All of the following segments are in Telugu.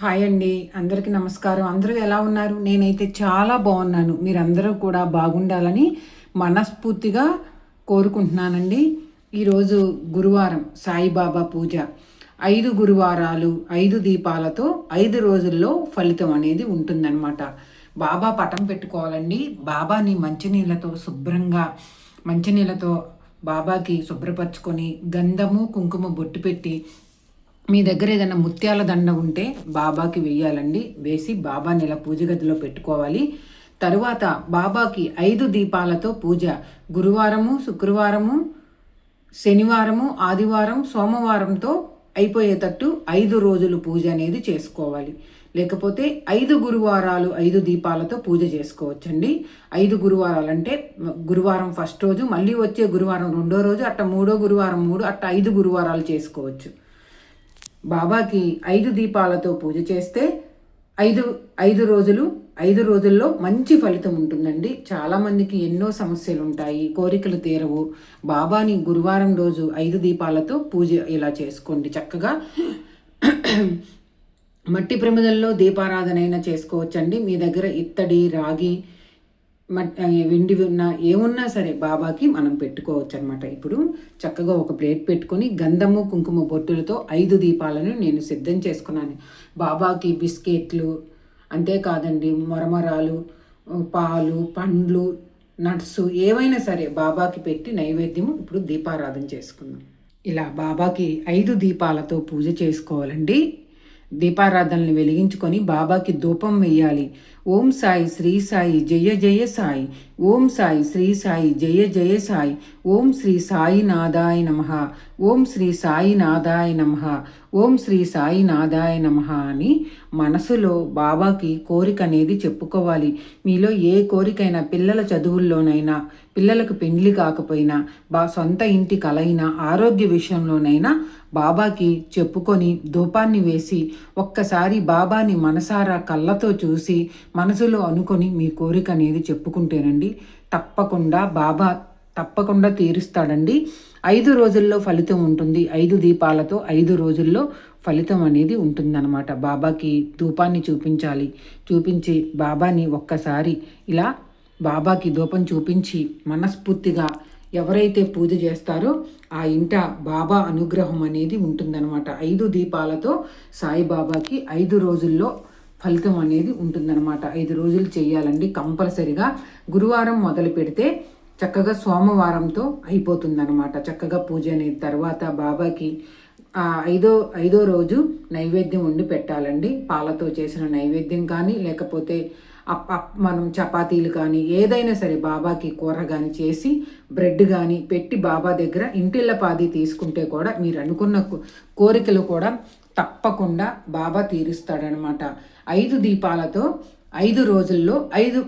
హాయ్ అండి. అందరికీ నమస్కారం. అందరూ ఎలా ఉన్నారు? నేనైతే చాలా బాగున్నాను. మీరందరూ కూడా బాగుండాలని మనస్ఫూర్తిగా కోరుకుంటున్నానండి. ఈరోజు గురువారం సాయిబాబా పూజ. ఐదు గురువారాలు ఐదు దీపాలతో ఐదు రోజుల్లో ఫలితం అనేది ఉంటుందన్నమాట. బాబా పటం పెట్టుకోవాలండి. బాబాని మంచినీళ్ళతో శుభ్రంగా మంచినీళ్ళతో బాబాకి శుభ్రపరచుకొని గంధము కుంకుమ బొట్టు పెట్టి మీ దగ్గర ఏదైనా ముత్యాల దండ ఉంటే బాబాకి వేయాలండి వేసి బాబాని ఇలా పూజ గదిలో పెట్టుకోవాలి. తరువాత బాబాకి ఐదు దీపాలతో పూజ. గురువారము శుక్రవారము శనివారము ఆదివారం సోమవారంతో అయిపోయేటట్టు ఐదు రోజులు పూజ అనేది చేసుకోవాలి. లేకపోతే ఐదు గురువారాలు ఐదు దీపాలతో పూజ చేసుకోవచ్చండి. ఐదు గురువారాలు అంటే గురువారం ఫస్ట్ రోజు మళ్ళీ వచ్చే గురువారం రెండో రోజు అట్ట మూడో గురువారం మూడు అట్ట ఐదు గురువారాలు చేసుకోవచ్చు. బాబాకి ఐదు దీపాలతో పూజ చేస్తే ఐదు ఐదు రోజులు ఐదు రోజుల్లో మంచి ఫలితం ఉంటుందండి. చాలామందికి ఎన్నో సమస్యలు ఉంటాయి కోరికలు తీరవు. బాబాని గురువారం రోజు ఐదు దీపాలతో పూజ ఇలా చేసుకోండి చక్కగా. మట్టి ప్రమిదల్లో దీపారాధన అయినా చేసుకోవచ్చండి. మీ దగ్గర ఇత్తడి రాగి వెండి ఉన్న ఏమున్నా సరే బాబాకి మనం పెట్టుకోవచ్చు అనమాట ఇప్పుడు చక్కగా ఒక ప్లేట్ పెట్టుకొని గంధము కుంకుమ బొట్టులతో ఐదు దీపాలను నేను సిద్ధం చేసుకున్నాను. బాబాకి బిస్కెట్లు అంతేకాదండి మొరమరాలు పాలు పండ్లు నట్స్ ఏవైనా సరే బాబాకి పెట్టి నైవేద్యము ఇప్పుడు దీపారాధన చేసుకుందాం. ఇలా బాబాకి ఐదు దీపాలతో పూజ చేసుకోవాలండి. దీపారాధనలు వెలిగించుకొని బాబాకి ధూపం వేయాలి. ఓం సాయి శ్రీ సాయి జయ జయ సాయి. ఓం సాయి శ్రీ సాయి జయ జయ సాయి. ఓం శ్రీ సాయి నాదాయ నమ. ఓం శ్రీ సాయి నాదాయ నమ. ఓం శ్రీ సాయి నాదాయ నమ అని మనసులో బాబాకి కోరిక అనేది చెప్పుకోవాలి. మీలో ఏ కోరికైనా పిల్లల చదువుల్లోనైనా పిల్లలకు పెండ్లి కాకపోయినా బా సొంత ఇంటి కలైనా ఆరోగ్య విషయంలోనైనా బాబాకి చెప్పుకొని ధూపాన్ని వేసి ఒక్కసారి బాబాని మనసారా కళ్ళతో చూసి మనసులో అనుకొని మీ కోరిక అనేది చెప్పుకుంటేనండి తప్పకుండా బాబా తప్పకుండా తీరుస్తాడండి. ఐదు రోజుల్లో ఫలితం ఉంటుంది. ఐదు దీపాలతో ఐదు రోజుల్లో ఫలితం అనేది ఉంటుందన్నమాట. బాబాకి ధూపాన్ని చూపించాలి. చూపించి బాబాని ఒక్కసారి ఇలా బాబాకి ధూపం చూపించి మనస్ఫూర్తిగా ఎవరైతే పూజ చేస్తారో ఆ ఇంట బాబా అనుగ్రహం అనేది ఉంటుందన్నమాట. ఐదు దీపాలతో సాయిబాబాకి ఐదు రోజుల్లో ఫలితం అనేది ఉంటుందన్నమాట. ఐదు రోజులు చేయాలండి కంపల్సరిగా. గురువారం మొదలు పెడితే చక్కగా సోమవారంతో అయిపోతుందన్నమాట. చక్కగా పూజ అనేది తర్వాత బాబాకి ఐదో ఐదో రోజు నైవేద్యం వండి పెట్టాలండి. పాలతో చేసిన నైవేద్యం కానీ లేకపోతే మనం చపాతీలు కానీ ఏదైనా సరే బాబాకి కూర కానీ చేసి బ్రెడ్ కానీ పెట్టి బాబా దగ్గర ఇంటిళ్ళ పాది తీసుకుంటే కూడా మీరు అనుకున్న కోరికలు కూడా తప్పకుండా బాబా తీరుస్తాడనమాట. ఐదు దీపాలతో ఐదు రోజుల్లో ఐదు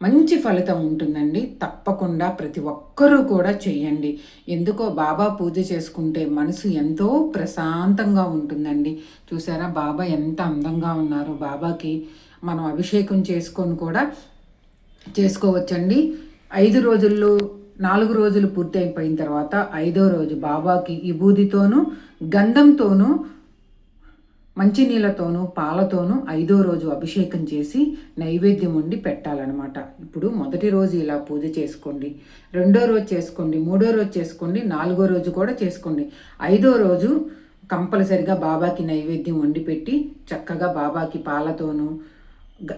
మంచి ఫలితం ఉంటుందండి. తప్పకుండా ప్రతి ఒక్కరూ కూడా చేయండి ఎందుకో బాబా పూజ చేసుకుంటే మనసు ఎంతో ప్రశాంతంగా ఉంటుందండి. చూసారా బాబా ఎంత అందంగా ఉన్నారు. బాబాకి మనం అభిషేకం చేసుకొని కూడా చేసుకోవచ్చండి. ఐదు రోజుల్లో నాలుగు రోజులు పూర్తయిపోయిన తర్వాత ఐదో రోజు బాబాకి విభూదితోనూ గంధంతోనూ మంచినీళ్ళతోనూ పాలతోనూ ఐదో రోజు అభిషేకం చేసి నైవేద్యం వండి పెట్టాలన్నమాట. ఇప్పుడు మొదటి రోజు ఇలా పూజ చేసుకోండి. రెండో రోజు చేసుకోండి. మూడో రోజు చేసుకోండి. నాలుగో రోజు కూడా చేసుకోండి. ఐదో రోజు కంపల్సరిగా బాబాకి నైవేద్యం వండి పెట్టి చక్కగా బాబాకి పాలతోనూ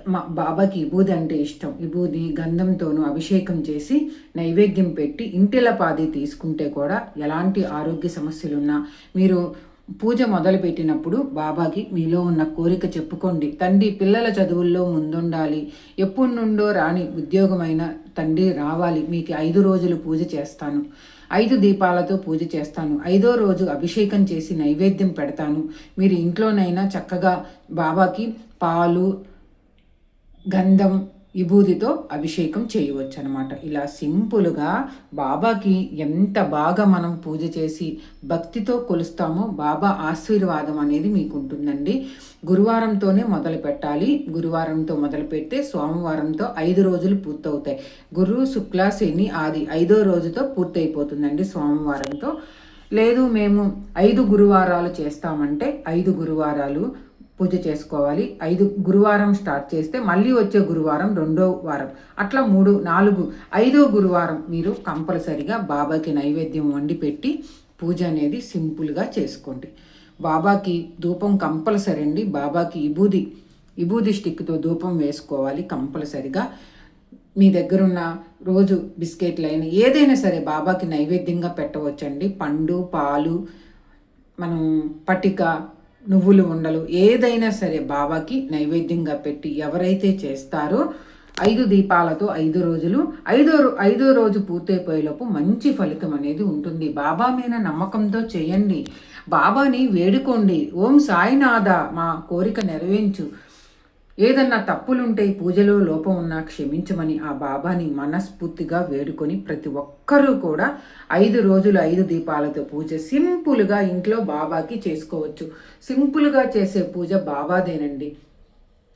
మా బాబాకి విభూది అంటే ఇష్టం. విభూది గంధంతోనూ అభిషేకం చేసి నైవేద్యం పెట్టి ఇంటిల పాది తీసుకుంటే కూడా ఎలాంటి ఆరోగ్య సమస్యలున్నా మీరు పూజ మొదలుపెట్టినప్పుడు బాబాకి మీలో ఉన్న కోరిక చెప్పుకోండి. తండ్రి పిల్లల చదువుల్లో ముందుండాలి. ఎప్పటి నుండో రాని ఉద్యోగమైన తండ్రి రావాలి. మీకు ఐదు రోజులు పూజ చేస్తాను. ఐదు దీపాలతో పూజ చేస్తాను. ఐదో రోజు అభిషేకం చేసి నైవేద్యం పెడతాను. మీరు ఇంట్లోనైనా చక్కగా బాబాకి పాలు గంధం విభూతితో అభిషేకం చేయవచ్చు అనమాట ఇలా సింపుల్గా బాబాకి ఎంత బాగా మనం పూజ చేసి భక్తితో కొలుస్తామో బాబా ఆశీర్వాదం అనేది మీకు ఉంటుందండి గురువారంతోనే మొదలు పెట్టాలి. గురువారంతో మొదలు పెడితే సోమవారంతో ఐదు రోజులు పూర్తవుతాయి. గురు శుక్ల శని ఆది ఐదో రోజుతో పూర్తయిపోతుందండి సోమవారంతో. లేదు మేము ఐదు గురువారాలు చేస్తామంటే ఐదు గురువారాలు పూజ చేసుకోవాలి. ఐదు గురువారం స్టార్ట్ చేస్తే మళ్ళీ వచ్చే గురువారం రెండో వారం. అట్లా మూడు నాలుగు ఐదో గురువారం మీరు కంపల్సరిగా బాబాకి నైవేద్యం వండి పెట్టి పూజ అనేది సింపుల్గా చేసుకోండి. బాబాకి ధూపం కంపల్సరీ అండి. బాబాకి ఇబూది ఇబూది స్టిక్తో ధూపం వేసుకోవాలి కంపల్సరిగా. మీ దగ్గరున్న రోజు బిస్కెట్లు అయినా ఏదైనా సరే బాబాకి నైవేద్యంగా పెట్టవచ్చండి. పండు పాలు మనం పటిక నువ్వులు ఉండలు. ఏదైనా సరే బాబాకి నైవేద్యంగా పెట్టి ఎవరైతే చేస్తారో ఐదు దీపాలతో ఐదు రోజులు ఐదో ఐదో రోజు పూర్తయిపోయేలోపు మంచి ఫలితం అనేది ఉంటుంది. బాబా మీద నమ్మకంతో చేయండి. బాబాని వేడుకోండి. ఓం సాయినాథ మా కోరిక నెరవేర్చు. ఏదన్నా తప్పులుంటే పూజలో లోపం ఉన్నా క్షమించమని ఆ బాబాని మనస్ఫూర్తిగా వేడుకొని ప్రతి ఒక్కరూ కూడా ఐదు రోజులు ఐదు దీపాలతో పూజ సింపుల్గా ఇంట్లో బాబాకి చేసుకోవచ్చు. సింపుల్గా చేసే పూజ బాబాదేనండి.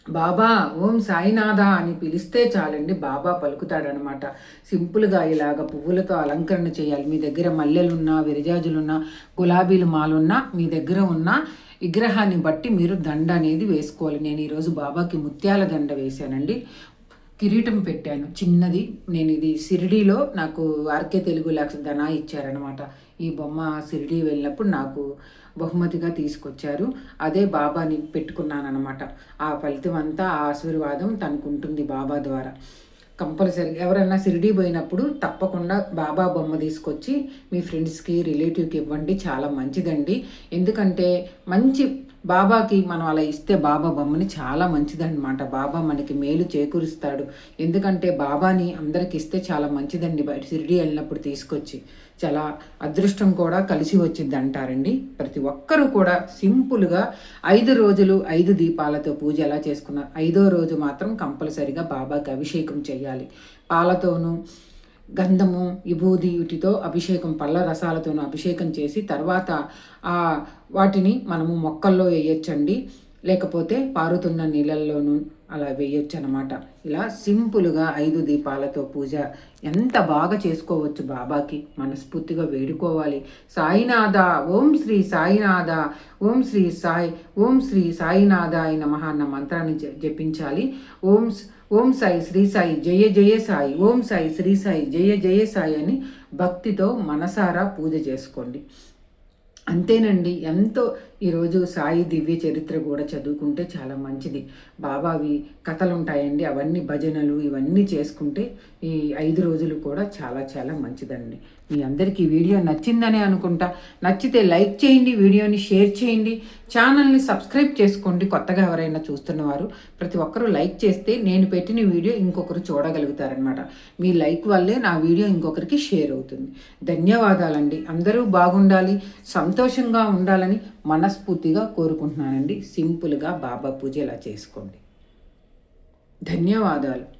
బాబా ఓం సాయినాథ అని పిలిస్తే చాలండి బాబా పలుకుతాడనమాట. సింపుల్గా ఇలాగ పువ్వులతో అలంకరణ చేయాలి. మీ దగ్గర మల్లెలున్నా విరజాజులున్నా గులాబీలు మాలున్నా మీ దగ్గర ఉన్న విగ్రహాన్ని బట్టి మీరు దండ అనేది వేసుకోవాలి. నేను ఈరోజు బాబాకి ముత్యాల దండ వేశానండి. కిరీటం పెట్టాను. చిన్నది. నేను ఇది సిరిడీలో నాకు ఆర్కే తెలుగు లక్ష ధన ఇచ్చారనమాట ఈ బొమ్మ సిరిడీ వెళ్ళినప్పుడు నాకు బహుమతిగా తీసుకొచ్చారు. అదే బాబాని పెట్టుకున్నాను ఆ ఫలితం అంతా ఆ ఆశీర్వాదం తనకుంటుంది బాబా ద్వారా. కంపల్సరీ. ఎవరైనా షిరిడీ పోయినప్పుడు తప్పకుండా బాబా బొమ్మ తీసుకొచ్చి మీ ఫ్రెండ్స్కి రిలేటివ్కి ఇవ్వండి. చాలా మంచిదండి. ఎందుకంటే మంచి బాబాకి మనం అలా ఇస్తే బాబా బొమ్మని చాలా మంచిదన్నమాట. బాబా మనకి మేలు చేకూరుస్తాడు. ఎందుకంటే బాబాని అందరికి ఇస్తే చాలా మంచిదండి బయట షిరిడి వెళ్ళినప్పుడు తీసుకొచ్చి. చాలా అదృష్టం కూడా కలిసి వచ్చింది అంటారండి ప్రతి ఒక్కరూ కూడా సింపుల్గా ఐదు రోజులు ఐదు దీపాలతో పూజ ఎలా చేసుకున్నారు ఐదో రోజు మాత్రం కంపల్సరిగా బాబాకి అభిషేకం చేయాలి పాలతోనూ గంధము విభూది వీటితో అభిషేకం పళ్ళ రసాలతోనూ అభిషేకం చేసి తర్వాత ఆ వాటిని మనము మొక్కల్లో వేయొచ్చండి. లేకపోతే పారుతున్న నీళ్ళల్లోనూ అలా వేయొచ్చు అనమాట ఇలా సింపుల్గా ఐదు దీపాలతో పూజ ఎంత బాగా చేసుకోవచ్చు బాబాకి. మనస్ఫూర్తిగా వేడుకోవాలి. సాయినాథ ఓం శ్రీ సాయినాథ ఓం శ్రీ సాయి ఓం శ్రీ సాయినాథ అయిన మహాన్న మంత్రాన్ని జపించాలి. ఓం ఓం సాయి శ్రీ సాయి జయ జయ సాయి ఓం సాయి శ్రీ సాయి జయ జయ సాయి అని భక్తితో మనసారా పూజ చేసుకోండి. అంతేనండి ఎంతో ఈరోజు సాయి దివ్య చరిత్ర కూడా చదువుకుంటే చాలా మంచిది. బాబావి కథలు ఉంటాయండి అవన్నీ భజనలు ఇవన్నీ చేసుకుంటే ఈ ఐదు రోజులు కూడా చాలా చాలా మంచిదండి. మీ అందరికీ వీడియో నచ్చిందనే అనుకుంటా. నచ్చితే లైక్ చేయండి వీడియోని షేర్ చేయండి. ఛానల్ని సబ్స్క్రైబ్ చేసుకోండి కొత్తగా ఎవరైనా చూస్తున్నవారు. ప్రతి ఒక్కరూ లైక్ చేస్తే నేను పెట్టిన వీడియో ఇంకొకరు చూడగలుగుతారనమాట మీ లైక్ వల్లే నా వీడియో ఇంకొకరికి షేర్ అవుతుంది. ధన్యవాదాలండి. అందరూ బాగుండాలి సంతోషంగా ఉండాలని మనస్ఫూర్తిగా కోరుకుంటున్నానండి. సింపుల్గా బాబా పూజ ఇలా చేసుకోండి. ధన్యవాదాలు.